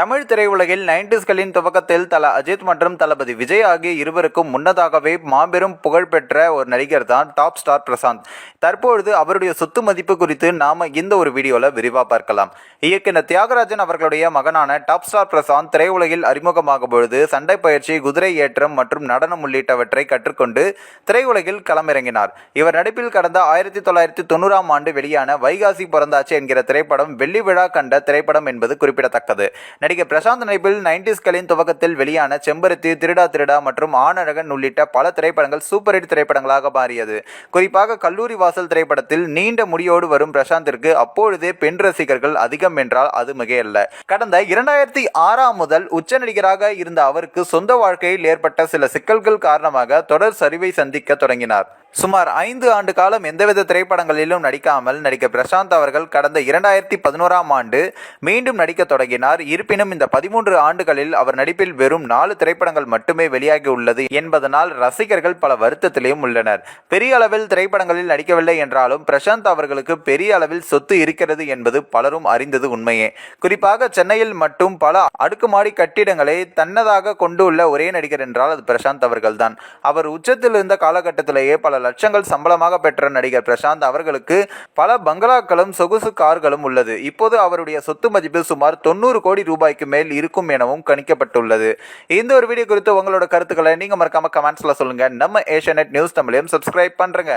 தமிழ் திரையுலகில் நைன்டிஸ்களின் துவக்கத்தில் தல அஜித் மற்றும் தளபதி விஜய் ஆகிய இருவருக்கும் முன்னதாகவே மாபெரும் புகழ்பெற்ற ஒரு நடிகர் தான் டாப் ஸ்டார் பிரசாந்த். தற்பொழுது அவருடைய சொத்து மதிப்பு குறித்து நாம இந்த ஒரு வீடியோவில் விரிவாக பார்க்கலாம். இயக்குனர் தியாகராஜன் அவர்களுடைய மகனான டாப் ஸ்டார் பிரசாந்த் திரையுலகில் அறிமுகமாகும் பொழுது சண்டை பயிற்சி குதிரை ஏற்றம் மற்றும் நடனம் உள்ளிட்டவற்றை கற்றுக்கொண்டு திரையுலகில் களமிறங்கினார். இவர் நடிப்பில் கடந்த ஆயிரத்தி தொள்ளாயிரத்தி தொண்ணூறாம் ஆண்டு வெளியான வைகாசி பிறந்தாச்சு என்கிற திரைப்படம் வெள்ளி விழா கண்ட திரைப்படம் என்பது குறிப்பிடத்தக்கது. நடிகர் பிரசாந்த் நடிப்பில் நைன்டிஸ்களின் துவக்கத்தில் வெளியான செம்பருத்தி திருடா திருடா மற்றும் ஆனழகன் உள்ளிட்ட பல திரைப்படங்கள் சூப்பர் ஹிட் திரைப்படங்களாக மாறியது. குறிப்பாக கல்லூரி வாசல் திரைப்படத்தில் நீண்ட முடியோடு வரும் பிரசாந்திற்கு அப்பொழுதே பெண் ரசிகர்கள் அதிகம் என்றால் அது மிகையல்ல. கடந்த இரண்டாயிரத்தி ஆறாம் முதல் உச்ச நடிகராக இருந்த அவருக்கு சொந்த வாழ்க்கையில் ஏற்பட்ட சில சிக்கல்கள் காரணமாக தொடர் சரிவை சந்திக்க தொடங்கினார். சுமார் ஐந்து ஆண்டு காலம் எந்தவித திரைப்படங்களிலும் நடிக்காமல் நடிகர் பிரசாந்த் அவர்கள் கடந்த இரண்டாயிரத்தி பதினோராம் ஆண்டு மீண்டும் நடிக்க தொடங்கினார். இருப்பினும் இந்த பதிமூன்று ஆண்டுகளில் அவர் நடிப்பில் வெறும் நாலு திரைப்படங்கள் மட்டுமே வெளியாகி உள்ளது என்பதனால் ரசிகர்கள் பல வருத்தத்திலையும் உள்ளனர். பெரிய அளவில் திரைப்படங்களில் நடிக்கவில்லை என்றாலும் பிரசாந்த் அவர்களுக்கு பெரிய அளவில் சொத்து இருக்கிறது என்பது பலரும் அறிந்தது உண்மையே. குறிப்பாக சென்னையில் மட்டும் பல அடுக்குமாடி கட்டிடங்களை தன்னதாக கொண்டுள்ள ஒரே நடிகர் என்றால் அது பிரசாந்த் அவர்கள்தான். அவர் உச்சத்தில் இருந்த காலகட்டத்திலேயே பல லட்சங்கள் சம்பளமாக பெற்ற நடிகர் பிரசாந்த் அவர்களுக்கு பல பங்களாக்களும் சொகுசு கார்களும் உள்ளது. இப்போது அவருடைய சொத்து மதிப்பு சுமார் தொண்ணூறு கோடி ரூபாய்க்கு மேல் இருக்கும் எனவும் கணிக்கப்பட்டுள்ளது. இந்த ஒரு வீடியோ குறித்து உங்களோட கருத்துக்களை நீங்கள் மறக்காம கமெண்ட்ஸில் சொல்லுங்கள் நம்ம ஏஷியநெட் நியூஸ் தமிழையும் சப்ஸ்கிரைப் பண்ணுறங்க